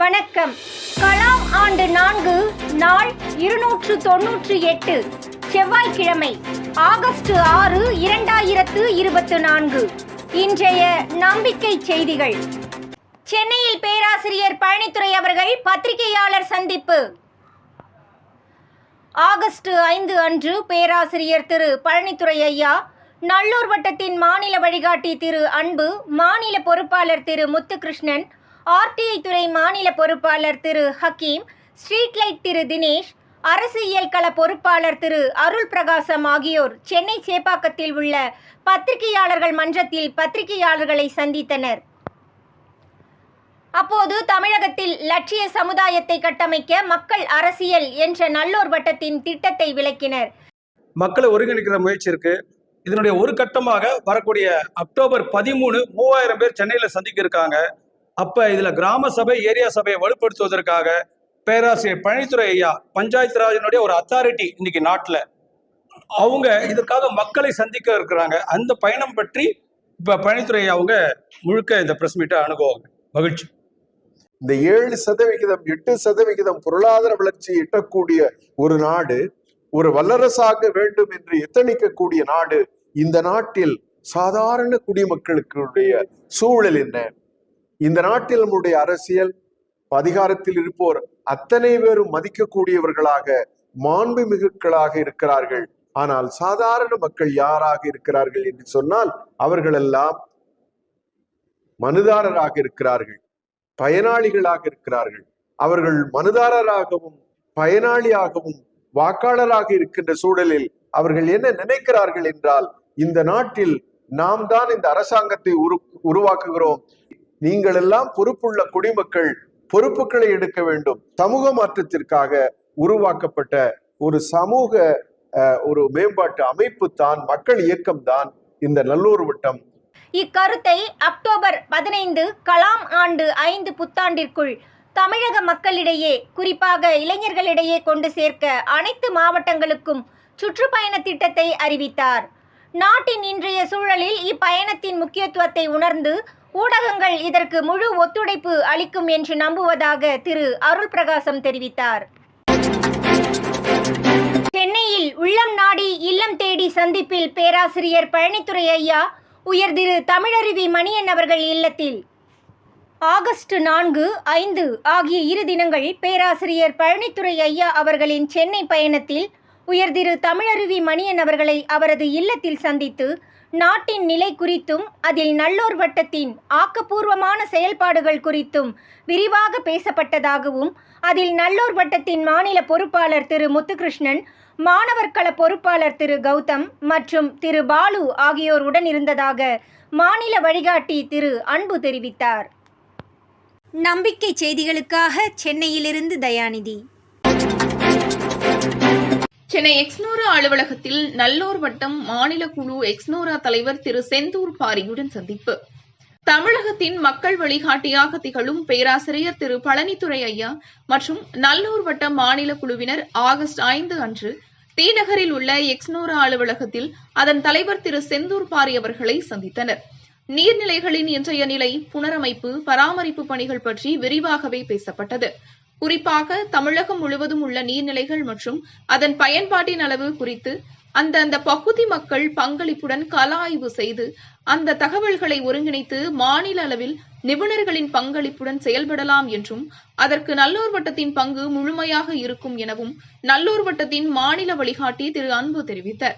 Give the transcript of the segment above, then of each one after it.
வணக்கம். கலாம் ஆண்டு நான்கு நாள் இருநூற்று தொன்னூற்று எட்டு செவ்வாய்க்கிழமை ஆகஸ்ட் ஆறு இரண்டாயிரத்து இருபத்து நான்கு. இன்றைய நம்பிக்கை செய்திகள். சென்னையில் பேராசிரியர் பழனித்துறை அவர்கள் பத்திரிகையாளர் சந்திப்பு. ஆகஸ்ட் ஐந்து அன்று பேராசிரியர் திரு பழனித்துறை ஐயா நல்லூர் வட்டத்தின் மாநில வழிகாட்டி திரு அன்பு மாநில பொறுப்பாளர் திரு முத்துகிருஷ்ணன் ஆர்டிஐ துறை மாநில பொறுப்பாளர் திரு ஹக்கீம் ஸ்ட்ரீட் லைட் திரு தினேஷ் அரசியல் கள பொறுப்பாளர் திரு அருள் பிரகாசம் ஆகியோர் சென்னை சேப்பாக்கத்தில் உள்ள பத்திரிகையாளர்கள் மன்றத்தில் பத்திரிகையாளர்களை சந்தித்தனர். அப்போது தமிழகத்தில் லட்சிய சமுதாயத்தை கட்டமைக்க மக்கள் அரசியல் என்ற நல்லோர் வட்டத்தின் திட்டத்தை விளக்கினர். மக்களை ஒருங்கிணைக்கிற முயற்சி இருக்கு. இதனுடைய ஒரு கட்டமாக வரக்கூடிய அக்டோபர் பதிமூணு மூவாயிரம் பேர் சென்னையில் சந்திக்க இருக்காங்க. அப்ப இதுல கிராம சபை ஏரியா சபையை வலுப்படுத்துவதற்காக பேராசிரியர் பழனித்துறை ஐயா பஞ்சாயத்து ராஜனுடைய ஒரு அத்தாரிட்டி இன்னைக்கு நாட்டில். அவங்க இதற்காக மக்களை சந்திக்க இருக்கிறாங்க. அந்த பயணம் பற்றி இப்ப பழனித்துறை ஐயா அவங்க முழுக்க இந்த பிரஸ் மீட்டை அணுகுவாங்க. மகிழ்ச்சி. இந்த ஏழு சதவிகிதம் எட்டு சதவிகிதம் பொருளாதார வளர்ச்சி எட்டக்கூடிய ஒரு நாடு ஒரு வல்லரசாக வேண்டும் என்று எத்தனிக்கக்கூடிய நாடு இந்த நாட்டில் சாதாரண குடிமக்களுடைய சூழல் என்ன? இந்த நாட்டில் நம்முடைய அரசியல் அதிகாரத்தில் இருப்போர் அத்தனை பேரும் மதிக்கக்கூடியவர்களாக மாண்புமிகுக்களாக இருக்கிறார்கள். ஆனால் சாதாரண மக்கள் யாராக இருக்கிறார்கள் என்று சொன்னால் அவர்களெல்லாம் மனுதாரராக இருக்கிறார்கள் பயனாளிகளாக இருக்கிறார்கள். அவர்கள் மனுதாரராகவும் பயனாளியாகவும் வாக்காளராக இருக்கின்ற சூழலில் அவர்கள் என்ன நினைக்கிறார்கள் என்றால் இந்த நாட்டில் நாம் தான் இந்த அரசாங்கத்தை உரு உருவாக்குகிறோம். நீங்கள் எல்லாம் பொறுப்புள்ள குடிமக்கள் பொறுப்புகளை எடுக்க வேண்டும். சமூக மாற்றத்திற்காக உருவாக்கப்பட்ட ஒரு சமூக ஒரு மேம்பாட்டு அமைப்பு தான் மக்கள் இயக்கம் தான் இந்த நல்லூர் வட்டம். இக்கருத்தை அக்டோபர் பதினைந்து கலாம் ஆண்டு ஐந்து புத்தாண்டிற்குள் தமிழக மக்களிடையே குறிப்பாக இளைஞர்களிடையே கொண்டு சேர்க்க அனைத்து மாவட்டங்களுக்கும் சுற்றுப்பயண திட்டத்தை அறிவித்தார். நாட்டின் இன்றைய சூழலில் இப்பயணத்தின் முக்கியத்துவத்தை உணர்ந்து ஊடகங்கள் இதற்கு முழு ஒத்துழைப்பு அளிக்கும் என்று நம்புவதாக திரு அருள் பிரகாசம் தெரிவித்தார். சென்னையில் உள்ளம் நாடி இல்லம் தேடி சந்திப்பில் பேராசிரியர் பழனித்துறை ஐயா உயர் திரு தமிழருவி மணியன் அவர்கள் இல்லத்தில். ஆகஸ்ட் நான்கு ஐந்து ஆகிய இரு தினங்கள் பேராசிரியர் பழனித்துறை ஐயா அவர்களின் சென்னை பயணத்தில் உயர் திரு தமிழருவி மணியன் அவர்களை அவரது இல்லத்தில் சந்தித்து நாட்டின் நிலை குறித்தும் அதில் நல்லோர் வட்டத்தின் ஆக்கப்பூர்வமான செயல்பாடுகள் குறித்தும் விரிவாக பேசப்பட்டதாகவும் அதில் நல்லோர் வட்டத்தின் மாநில பொறுப்பாளர் திரு முத்துகிருஷ்ணன் மாணவர் கள பொறுப்பாளர் திரு கௌதம் மற்றும் திரு பாலு ஆகியோர் உடன் இருந்ததாக மாநில வழிகாட்டி திரு அன்பு தெரிவித்தார். நம்பிக்கை செய்திகளுக்காக சென்னையிலிருந்து தயாநிதி. சென்னை எக்ஸ்னோரா அலுவலகத்தில் நல்லோர் வட்டம் மாநில குழு எக்ஸ்னோரா தலைவர் திரு செந்தூர் பாரியுடன் சந்திப்பு. தமிழகத்தின் மக்கள் வழிகாட்டியாக திகழும் பேராசிரியர் திரு பழனித்துறை ஐயா மற்றும் நல்லூர் வட்டம் மாநில குழுவினர் ஆகஸ்ட் ஐந்து அன்று தீநகரில் உள்ள எக்ஸ்னோரா அலுவலகத்தில் அதன் தலைவர் திரு செந்தூர் பாரி அவர்களை சந்தித்தனர். நீர்நிலைகளின் இன்றைய நிலை புனரமைப்பு பராமரிப்பு பணிகள் பற்றி விரிவாகவே பேசப்பட்டது. குறிப்பாக தமிழகம் முழுவதும் உள்ள நீர்நிலைகள் மற்றும் அதன் பயன்பாட்டின் அளவு குறித்து அந்தந்த பகுதி மக்கள் பங்களிப்புடன் கலாய்வு ஆய்வு செய்து அந்த தகவல்களை ஒருங்கிணைத்து மாநில அளவில் நிபுணர்களின் பங்களிப்புடன் செயல்படலாம் என்றும் அதற்கு நல்லூர் வட்டத்தின் பங்கு முழுமையாக இருக்கும் எனவும் நல்லூர் வட்டத்தின் மாநில வழிகாட்டி திரு அன்பு தெரிவித்தார்.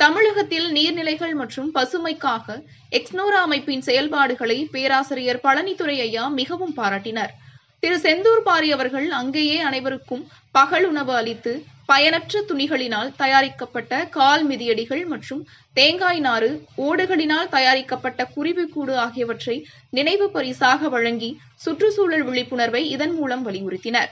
தமிழகத்தில் நீர்நிலைகள் மற்றும் பசுமைக்காக எக்ஸ்னோரா அமைப்பின் செயல்பாடுகளை பேராசிரியர் பழனித்துறை ஐயா மிகவும் பாராட்டினார். திரு செந்தூர் பாரி அவர்கள் அங்கேயே அனைவருக்கும் பகல் உணவு அளித்து பயனற்ற துணிகளினால் தயாரிக்கப்பட்ட கால் மிதியடிகள் மற்றும் தேங்காய் நாறு ஓடுகளினால் தயாரிக்கப்பட்ட குருவிக்கூடு ஆகியவற்றை நினைவு பரிசாக வழங்கி சுற்றுச்சூழல் விழிப்புணர்வை இதன் மூலம் வலியுறுத்தினர்.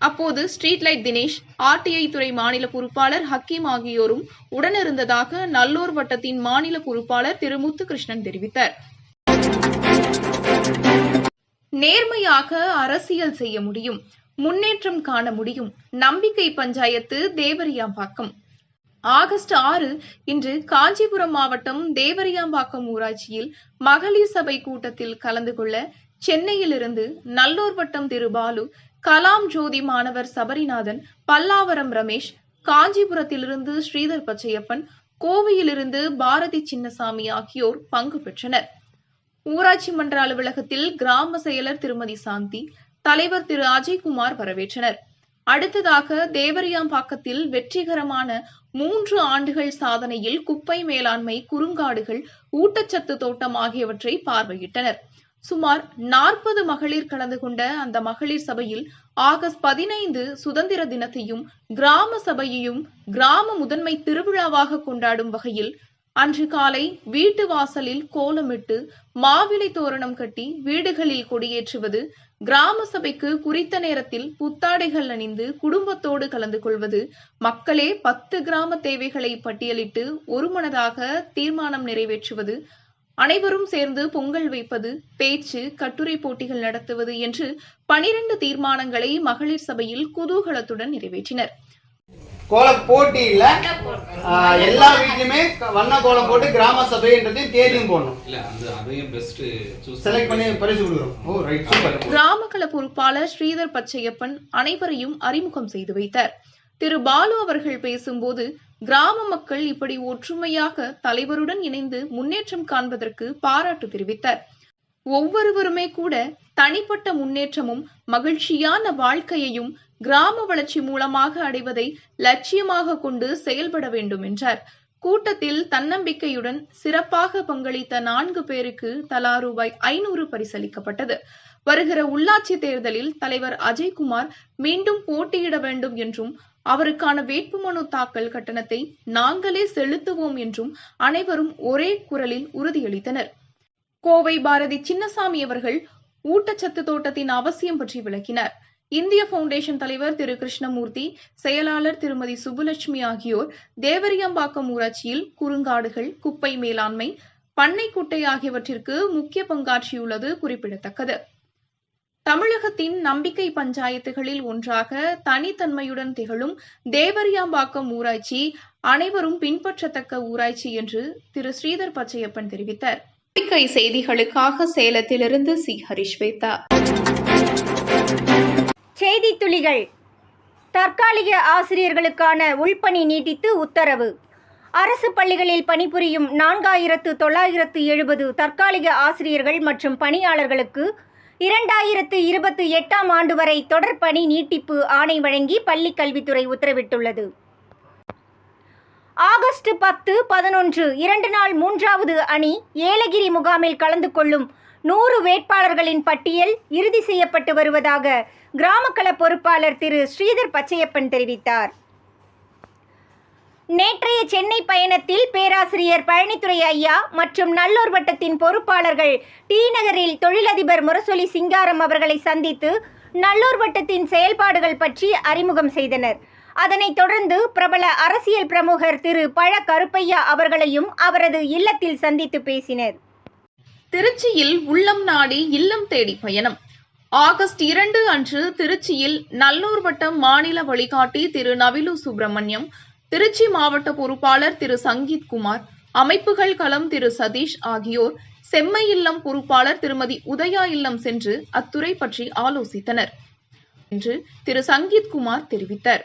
அப்போது ஸ்ட்ரீட் லைட் தினேஷ் ஆர்டிஐ துறை மாநில பொறுப்பாளர் ஹக்கீம் ஆகியோரும் உடனிருந்ததாக நல்லூர் வட்டத்தின் மாநில பொறுப்பாளர் திரு முத்துகிருஷ்ணன் தெரிவித்தார். நேர்மையாக அரசியல் செய்ய முடியும். முன்னேற்றம் காண முடியும். நம்பிக்கை பஞ்சாயத்து தேவரியாம்பாக்கம். ஆகஸ்ட் ஆறு இன்று காஞ்சிபுரம் மாவட்டம் தேவரியாம்பாக்கம் ஊராட்சியில் மகளிர் சபை கூட்டத்தில் கலந்து கொள்ள சென்னையிலிருந்து நல்லூர் வட்டம் திரு பாலு கலாம் ஜோதி மாணவர் சபரிநாதன் பல்லாவரம் ரமேஷ் காஞ்சிபுரத்திலிருந்து ஸ்ரீதர் பச்சையப்பன் கோவையிலிருந்து பாரதி சின்னசாமி ஆகியோர் பங்கு பெற்றனர். ஊராட்சி மன்ற அலுவலகத்தில் கிராம செயலர் திருமதி சாந்தி தலைவர் திரு அஜய்குமார் வரவேற்றனர். அடுத்ததாக தேவரியாம்பாக்கத்தில் வெற்றிகரமான மூன்று ஆண்டுகள் சாதனையில் குப்பை மேலாண்மை குறுங்காடுகள் ஊட்டச்சத்து தோட்டம் ஆகியவற்றை பார்வையிட்டனர். சுமார் நாற்பது மகளிர் கலந்து கொண்ட அந்த மகளிர் சபையில் ஆகஸ்ட் பதினைந்து சுதந்திர தினத்தையும் கிராம சபையையும் கிராம முதன்மை திருவிழாவாக கொண்டாடும் வகையில் அன்று காலை வீட்டு வாசலில் கோலமிட்டு மாவிலை தோரணம் கட்டி வீடுகளில் கொடியேற்றுவது கிராம சபைக்கு குறித்த நேரத்தில் புத்தாடைகள் அணிந்து குடும்பத்தோடு கலந்து கொள்வது மக்களே பத்து கிராம தேவைகளை பட்டியலிட்டு ஒருமனதாக தீர்மானம் நிறைவேற்றுவது அனைவரும் சேர்ந்து பொங்கல் வைப்பது பேச்சு கட்டுரை போட்டிகள் நடத்துவது என்று பனிரெண்டு தீர்மானங்களை மகளிர் சபையில் குதூகலத்துடன் நிறைவேற்றினர். கோல போட்டியில எல்லா வீட்லயுமே வண்ண கோலம் போட்டு கிராம சபைன்றதையும் தேதியும் போடணும். இல்ல அந்த அதையும் பெஸ்ட் சூஸ் செலக்ட் பண்ணி பரிசு கொடுக்குறோம். ஓ ரைட் சூப்பர் கிராம பொறுப்பாளர் ஸ்ரீதர் பச்சையப்பன் அனைவரையும் அறிமுகம் செய்து வைத்தார். திரு பாலு அவர்கள் பேசும்போது கிராம மக்கள் இப்படி ஒற்றுமையாக தலைவருடன் இணைந்து முன்னேற்றம் காண்பதற்கு பாராட்டு தெரிவித்தார். ஒவ்வொருவருமே கூட தனிப்பட்ட முன்னேற்றமும் மகிழ்ச்சியான வாழ்க்கையையும் கிராம வளர்ச்சி மூலமாக அடைவதை லட்சியமாக கொண்டு செயல்பட வேண்டும் என்றார். கூட்டத்தில் தன்னம்பிக்கையுடன் சிறப்பாக பங்களித்த நான்கு பேருக்கு தலா ரூபாய் ஐநூறு பரிசளிக்கப்பட்டது. வருகிற உள்ளாட்சி தேர்தலில் தலைவர் அஜய்குமார் மீண்டும் போட்டியிட வேண்டும் என்றும் அவருக்கான வேட்புமனு தாக்கல் கட்டணத்தை நாங்களே செலுத்துவோம் என்றும் அனைவரும் ஒரே குரலில் உறுதியளித்தனர். கோவை பாரதி சின்னசாமி அவர்கள் ஊட்டச்சத்து தோட்டத்தின் அவசியம் பற்றி விளக்கினர். இந்திய பவுண்டேஷன் தலைவர் திரு கிருஷ்ணமூர்த்தி செயலாளர் திருமதி சுபலட்சுமி ஆகியோர் தேவரியம்பாக்கம் ஊராட்சியில் குறுங்காடுகள் குப்பை மேலாண்மை பண்ணை குட்டை ஆகியவற்றிற்கு முக்கிய பங்காற்றியுள்ளது குறிப்பிடத்தக்கது. தமிழகத்தின் நம்பிக்கை பஞ்சாயத்துகளில் ஒன்றாக தனித்தன்மையுடன் திகழும் தேவரியாம்பாக்கம் ஊராட்சி அனைவரும் பின்பற்றத்தக்க ஊராட்சி என்று திரு ஸ்ரீதர் பச்சையப்பன் தெரிவித்தார். கை செய்திகளுக்காக சேலத்திலிருந்து சி. ஹரிஸ்வேதா செய்தி துளிகள் தற்காலிக ஆசிரியர்களுக்கான உள்பணி நீட்டித்து உத்தரவு. அரசு பள்ளிகளில் பணிபுரியும் நான்காயிரத்து தொள்ளாயிரத்து எழுபது தற்காலிக ஆசிரியர்கள் மற்றும் பணியாளர்களுக்கு இரண்டாயிரத்து இருபத்தி எட்டாம் ஆண்டு வரை தொடர் பணி நீட்டிப்பு ஆணை வழங்கி பள்ளிக் கல்வித்துறை உத்தரவிட்டுள்ளது. ஆகஸ்ட் பத்து பதினொன்று இரண்டு நாள் மூன்றாவது அணி ஏலகிரி முகாமில் கலந்து கொள்ளும் நூறு வேட்பாளர்களின் பட்டியல் இறுதி செய்யப்பட்டு வருவதாக கிராமக்கள பொறுப்பாளர் திரு ஸ்ரீதர் பச்சையப்பன் தெரிவித்தார். நேற்றைய சென்னை பயணத்தில் பேராசிரியர் பழனித்துறை ஐயா மற்றும் நல்லூர் வட்டத்தின் பொறுப்பாளர்கள் டி நகரில் தொழிலதிபர் முரசொலி சிங்காரம் அவர்களை சந்தித்து நல்லூர் வட்டத்தின் செயல்பாடுகள் பற்றி அறிமுகம் செய்தனர். அதனைத் தொடர்ந்து பிரபல அரசியல் பிரமுகர் திரு பழ கருப்பையா அவர்களையும் அவரது இல்லத்தில் சந்தித்து பேசினர். திருச்சியில் உள்ளம் நாடி இல்லம் தேடி பயணம். ஆகஸ்ட் இரண்டு அன்று திருச்சியில் நல்லூர் வட்டம் மாநில வழிகாட்டி திரு நவிலு சுப்பிரமணியம் திருச்சி மாவட்ட பொறுப்பாளர் திரு சங்கீத் குமார் அமைப்புகள் களம் திரு சதீஷ் ஆகியோர் செம்மை இல்லம் பொறுப்பாளர் திருமதி உதயா இல்லம் சென்று அத்துறை பற்றி ஆலோசித்தனர். என்று திரு சங்கீத் குமார் தெரிவித்தார்.